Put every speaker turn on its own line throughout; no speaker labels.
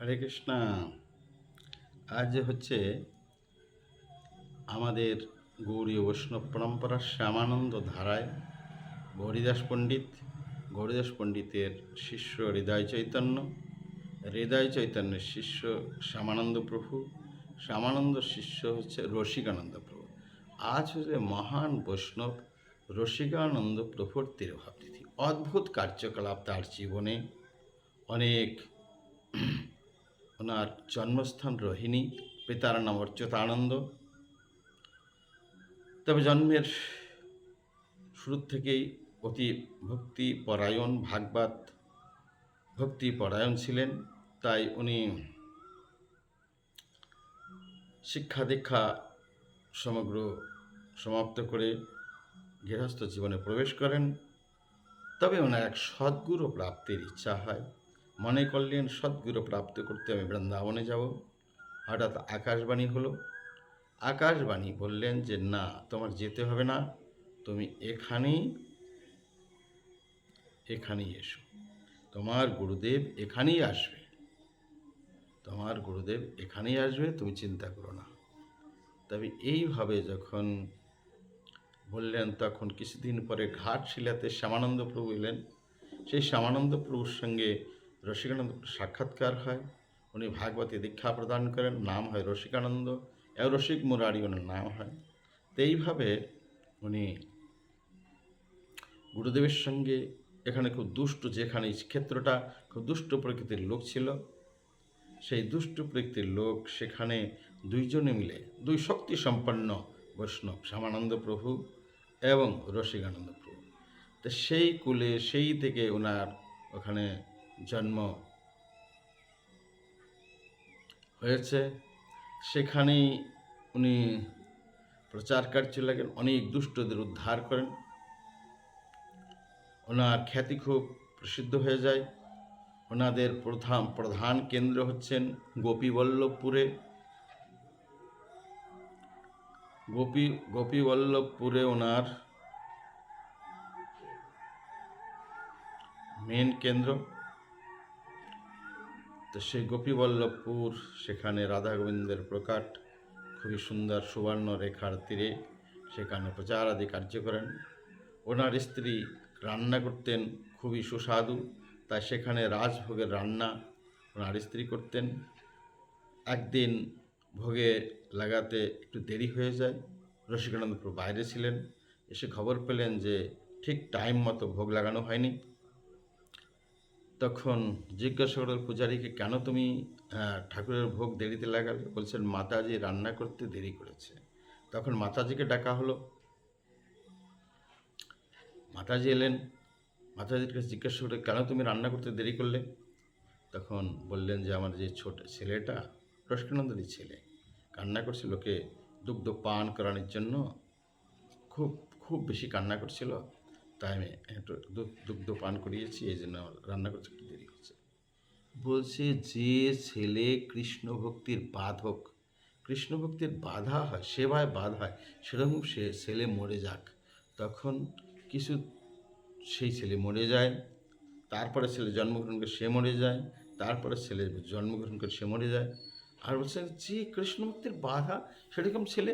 হরে কৃষ্ণ। আজ হচ্ছে আমাদের গৌরীয় বৈষ্ণব পরম্পরার শ্যামানন্দ ধারায় গৌরীদাস পণ্ডিত, গৌরীদাস পণ্ডিতের শিষ্য হৃদয় চৈতন্য, হৃদয় চৈতন্যের শিষ্য শ্যামানন্দ প্রভু, শ্যামানন্দ শিষ্য হচ্ছে রসিকানন্দ প্রভু। আজ হচ্ছে মহান বৈষ্ণব রসিকানন্দ প্রভুর তিরোভাব তিথি। অদ্ভুত কার্যকলাপ তার জীবনে। অনেক ওনার জন্মস্থান রোহিণী, পিতার নাম অচ্যুতানন্দ তবে জন্মের শুরু থেকেই অতি ভক্তি পরায়ণ, ভাগবত ভক্তি পরায়ণ ছিলেন। তাই উনি শিক্ষা দীক্ষা সমগ্র সমাপ্ত করে গৃহস্থ জীবনে প্রবেশ করেন। তবে ওনার এক সদ্গুরু প্রাপ্তির ইচ্ছা হয়। মনে করলেন, সদ্গুরু প্রাপ্ত করতে আমি বৃন্দাবনে যাব। হঠাৎ আকাশবাণী হলো। আকাশবাণী বললেন যে, না, তোমার যেতে হবে না। তুমি এখানেই এখানেই এসো। তোমার গুরুদেব এখানেই আসবে। তোমার গুরুদেব এখানেই আসবে, তুমি চিন্তা করো না। তবে এইভাবে যখন বললেন, তখন কিছুদিন পরে ঘাটশিলাতে শ্যামানন্দ প্রভু এলেন। সেই শ্যামানন্দ প্রভুর সঙ্গে রসিকানন্দ সাক্ষাৎকার হয়। উনি ভাগবতী দীক্ষা প্রদান করেন, নাম হয় রসিকানন্দ। রসিক মুরারি ওনার নাম হয়। তো এইভাবে উনি গুরুদেবের সঙ্গে এখানে খুব দুষ্ট যেখানে ক্ষেত্রটা খুব দুষ্ট প্রকৃতির লোক ছিল। সেই দুষ্ট প্রকৃতির লোক সেখানে দুইজনে মিলে, দুই শক্তি সম্পন্ন বৈষ্ণব শ্যামানন্দ প্রভু এবং রসিকানন্দ প্রভু। তো সেই কুলে, সেই থেকে ওনার ওখানে জন্ম হয়েছে। সেখানেই উনি প্রচার কার্য লাগেন, অনেক দুষ্টদের উদ্ধার করেন। ওনার খ্যাতি খুব প্রসিদ্ধ হয়ে যায়। ওনাদের প্রধান প্রধান কেন্দ্র হচ্ছেন গোপীবল্লভপুরে। গোপী, গোপীবল্লভপুরে ওনার মেন কেন্দ্র। তো সেই গোপীবল্লভপুর, সেখানে রাধা গোবিন্দের প্রকাট, খুবই সুন্দর সুবর্ণ রেখার তীরে সেখানে প্রচার আদি কার্য করেন। ওনার স্ত্রী রান্না করতেন, খুবই সুস্বাদু, তাই সেখানে রাজভোগের রান্না ওনার স্ত্রী করতেন। একদিন ভোগে লাগাতে একটু দেরি হয়ে যায়, রসিকানন্দপুর বাইরে ছিলেন, এসে খবর পেলেন যে ঠিক টাইম মতো ভোগ লাগানো হয়নি। তখন জিজ্ঞাসা করল, পূজারীকে কেন তুমি ঠাকুরের ভোগ দেরিতে লাগালে? বলছেন, মাতাজি রান্না করতে দেরি করেছে। তখন মাতাজিকে ডাকা হলো। মাতাজি এলেন। মাতাজির কাছে জিজ্ঞাসা করে কেন তুমি রান্না করতে দেরি করলে? তখন বললেন যে, আমার যে ছোট ছেলেটা রসকানন্দের ছেলে, কান্না করছিল লোকে দুগ্ধ পান করানোর জন্য খুব খুব বেশি কান্না করছিল। তাই আমি একটু দুগ্ধ পান করিয়েছি, এই জন্য রান্না করতে একটু দেরি হচ্ছে। বলছে যে ছেলে কৃষ্ণ ভক্তির বাধক কৃষ্ণ ভক্তির বাধা হয়, সেবায় বাধা হয়, সেরকম সে ছেলে মরে যাক, তখন কিছু সেই ছেলে মরে যায়, তারপরে ছেলে জন্মগ্রহণ করে সে মরে যায়, তারপরে ছেলে জন্মগ্রহণ করে সে মরে যায়। আর বলছেন, যে কৃষ্ণ ভক্তির বাধা, সেরকম ছেলে?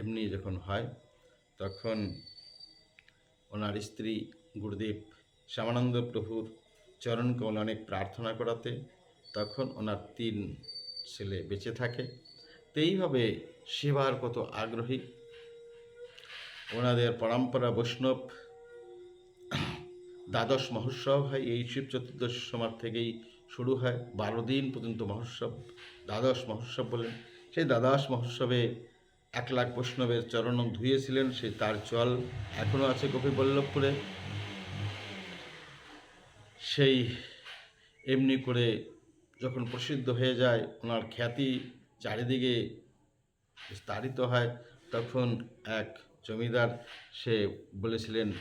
এমনি যখন হয়, তখন ওনার স্ত্রী গুরুদেব শ্যামানন্দ প্রভুর চরণ কমল অনেক প্রার্থনা করাতে তখন ওনার তিন ছেলে বেঁচে থাকে। তো এইভাবে সেবার কত আগ্রহী। ওনাদের পরম্পরা বৈষ্ণব দ্বাদশ মহোৎসব হয়। এই শিব চতুর্দশ সমার থেকেই শুরু হয়। বারো দিন পর্যন্ত মহোৎসব, দ্বাদশ মহোৎসব বলেন সেই দ্বাদশ মহোৎসবে এক লাখ বৈষ্ণবের চরণ ধুয়েছিলেন সে তার জল এখনও আছে গোপীবল্লভপুরে। সেই এমনি করে যখন প্রসিদ্ধ হয়ে যায়, ওনার খ্যাতি চারিদিকে বিস্তারিত হয়, তখন এক জমিদার সে বলেছিলেন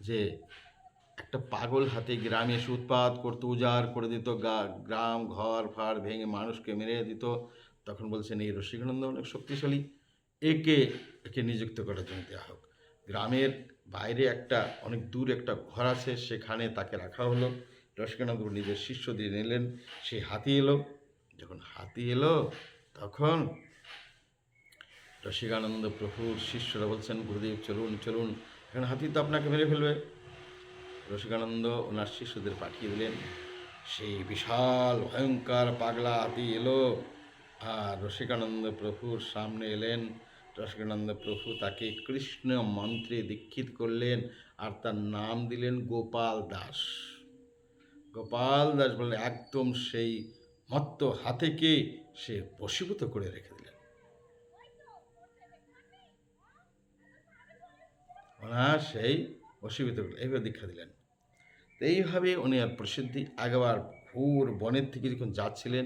যে, একটা পাগল হাতে গ্রামে এসে উৎপাত করতো, উজাড় করে দিত, গা- গ্রাম, ঘর ফার ভেঙে মানুষকে মেরে দিত। তখন বলছেন, এই রসিকানন্দ অনেক শক্তিশালী। একে একে নিযুক্ত করার জন্য দেওয়া হোক। গ্রামের বাইরে একটা, অনেক দূর একটা ঘর আছে, সেখানে তাকে রাখা হলো। রসিকানন্দ প্রভু নিজের শিষ্য দিয়ে নিলেন সেই হাতি এলো। যখন হাতি এলো, তখন রসিকানন্দ প্রভুর শিষ্যরা বলছেন, গুরুদেব, চলুন চলুন, এখন হাতি তো আপনাকে মেরে ফেলবে। রসিকানন্দ ওনার শিষ্যদের পাঠিয়ে দিলেন। সেই বিশাল, ভয়ঙ্কর, পাগলা হাতি এলো। আর রসিকানন্দ প্রভুর সামনে এলেন। রসিকানন্দ প্রভু তাকে কৃষ্ণ মন্ত্রে দীক্ষিত করলেন আর তার নাম দিলেন গোপাল দাস। গোপাল দাস বলে একদম সেই মত্ত হাতেকে সে বশীভূত করে রেখে দিলেন। ওনার সেই বশীভূত এইভাবে দীক্ষা দিলেন। এইভাবে উনি আর প্রসিদ্ধি আগেবার ভোর বনের থেকে যখন যাচ্ছিলেন,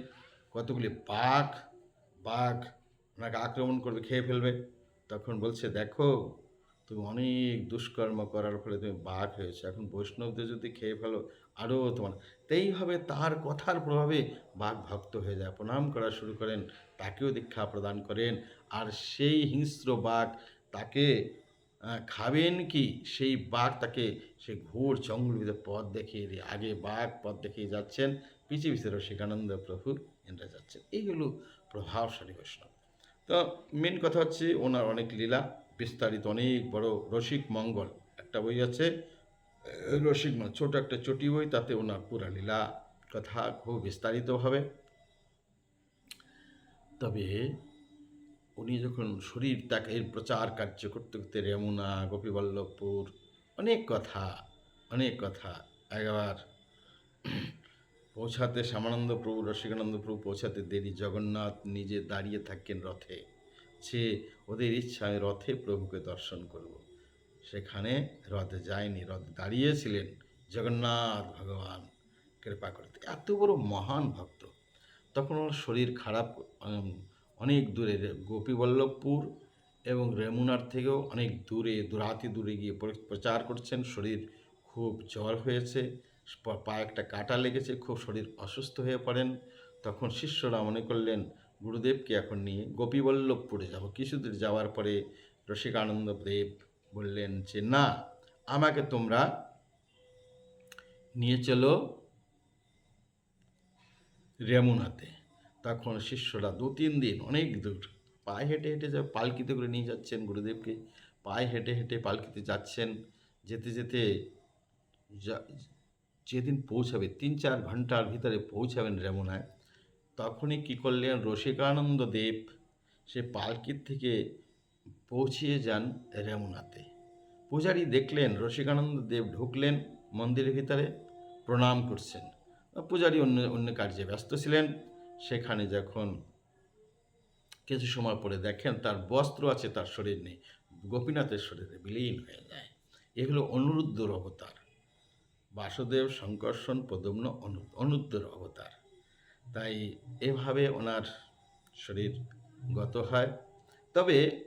কতগুলি বাঘ বাঘ ওনাকে আক্রমণ করবে, খেয়ে ফেলবে। তখন বলছে, দেখো, তুমি অনেক দুষ্কর্ম করার ফলে তুমি বাঘ হয়েছে। এখন বৈষ্ণবদের যদি খেয়ে ফেলো আরও তোমার তো এইভাবে তার কথার প্রভাবে বাঘ ভক্ত হয়ে যায়। প্রণাম করা শুরু করেন, তাকেও দীক্ষা প্রদান করেন। আর সেই হিংস্র বাঘ তাকে খাবেন কি? সেই বাঘ তাকে, সে ঘোর জঙ্গল পথ দেখিয়ে দিয়ে আগে বাঘ পথ দেখিয়ে যাচ্ছেন। পিছিয়ে পিছিয়ে রসিকানন্দ প্রভু এনরা যাচ্ছেন। এইগুলো প্রভাবশালী বৈষ্ণব। তো মেন কথা হচ্ছে ওনার অনেক লীলা, বিস্তারিত অনেক বড় রসিক মঙ্গল। একটা বই আছে রসিক মঙ্গল, ছোট একটা চটি বই, তাতে ওনার পুরা লীলা কথা খুব বিস্তারিতভাবে তবে উনি যখন শরীর ত্যাগের প্রচার কার্য করতে করতে রেমুনা, গোপীবল্লভপুর, অনেক কথা অনেক কথা, একবার পৌঁছাতে শ্যামানন্দ প্রভু, রসিকানন্দ প্রভু পৌঁছাতে দেরি। জগন্নাথ নিজে দাঁড়িয়ে থাকেন রথে। সে ওদের ইচ্ছা আমি রথে প্রভুকে দর্শন করব। সেখানে রথে যায়নি, রথ দাঁড়িয়েছিলেন। জগন্নাথ ভগবান, কৃপা করতে। এত বড় মহান ভক্ত। তখন ওর শরীর খারাপ অনেক দূরে। গোপীবল্লভপুর এবং রেমুনার থেকেও অনেক দূরে, দূরাতি দূরে গিয়ে প্রচার করছেন। শরীর খুব জ্বর হয়েছে। পায়ে একটা কাটা লেগেছে, খুব শরীর অসুস্থ হয়ে পড়েন। তখন শিষ্যরা মনে করলেন, গুরুদেবকে এখন নিয়ে গোপীবল্লভপুরে যাব। কিছুদূর যাওয়ার পরে রসিকানন্দ দেব বললেন যে, না, আমাকে তোমরা নিয়ে চলো রেমুনাতে। তখন শিষ্যরা দু তিন দিন অনেক দূর পায়ে হেঁটে হেঁটে যা, পালকিতে করে নিয়ে যাচ্ছেন গুরুদেবকে। পায়ে হেঁটে হেঁটে পালকিতে যাচ্ছেন। যেতে যেতে যেদিন পৌঁছাবে, তিন চার ঘণ্টার ভিতরে পৌঁছাবেন রেমনায়, তখনই কী করলেন? রসিকানন্দ দেব, সে পালকির থেকে পৌঁছিয়ে যান রেমনাতে। পূজারী দেখলেন, রসিকানন্দ দেব ঢুকলেন মন্দিরের ভিতরে, প্রণাম করছেন। পূজারী অন্য অন্য কার্যে ব্যস্ত ছিলেন। সেখানে যখন কিছু সময় পরে দেখেন, তার বস্ত্র আছে, তার শরীর নেই। গোপীনাথের শরীরে বিলীন হয়ে যায়। এগুলো অনুরুদ্ধর অবতার বাসুদেব শঙ্কর্ষণ অনু অনুদ্র অবতার। তাই এভাবে ওনার শরীর গত হয়। তবে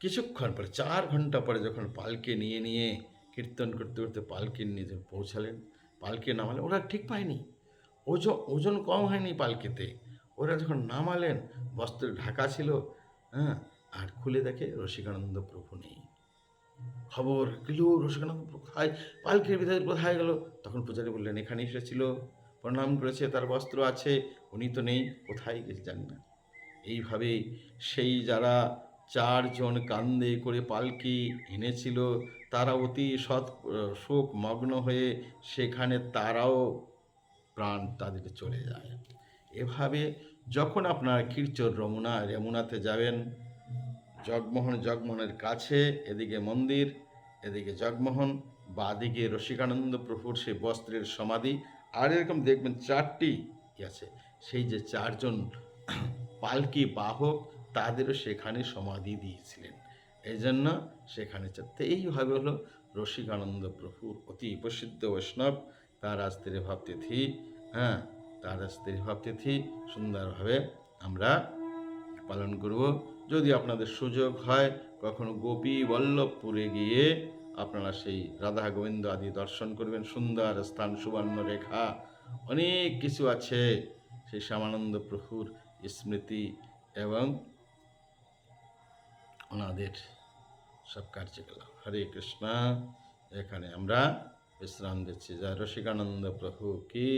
কিছুক্ষণ পরে, চার ঘণ্টা পরে যখন পালকে নিয়ে নিয়ে কীর্তন করতে করতে পালকে নিয়ে পৌঁছালেন, পালকে নামালেন, ওরা ঠিক পায়নি। ওজন ওজন কম হয়নি পালকেতে। ওরা যখন নামালেন বস্ত্র ঢাকা ছিল হ্যাঁ আর খুলে দেখে রসিকানন্দ প্রভু নেই। খবর গেল প্রভু কোথায়? পালকির ভিতরে কোথায় গেল? তখন পূজারী বললেন, এখানে এসেছিল, প্রণাম করেছে, তার বস্ত্র আছে, উনি তো নেই, কোথায় গেছে জানি না। এইভাবেই সেই যারা চারজন কান্দে করে পালকি এনেছিল, তারা অতি সৎ, শোক মগ্ন হয়ে সেখানে তারাও প্রাণ তাদের চলে যায়। এভাবে যখন আপনার ক্ষীরচোর রমুনা, রেমুনাতে যাবেন জগমোহন জগমোহনের কাছে, এদিকে মন্দির, এদিকে জগমোহন, বাদিকে রসিকানন্দ প্রভুর সেই বস্ত্রের সমাধি। আর এরকম দেখবেন চারটি আছে। সেই যে চারজন পালকি বাহক, তাদেরও সেখানে সমাধি দিয়েছিলেন। এই জন্য সেখানে চা- তো এইভাবে হলো রসিকানন্দ প্রভুর অতি প্রসিদ্ধ বৈষ্ণব, তার আজ ভাব তিথি হ্যাঁ তার আজ ভাব তিথি সুন্দরভাবে আমরা পালন করব। যদি আপনাদের সুযোগ হয়, কখনো গোপী বল্লভপুরে গিয়ে আপনারা সেই রাধা গোবিন্দ আদি দর্শন করবেন। সুন্দর স্থান, সুবর্ণ রেখা, অনেক কিছু আছে। সেই শ্যামানন্দ প্রভুর স্মৃতি এবং ওনাদের সব কার্যকলাপ। হরে কৃষ্ণা। এখানে আমরা বিশ্রাম দিচ্ছি। জয় রসিকানন্দ প্রভু। কি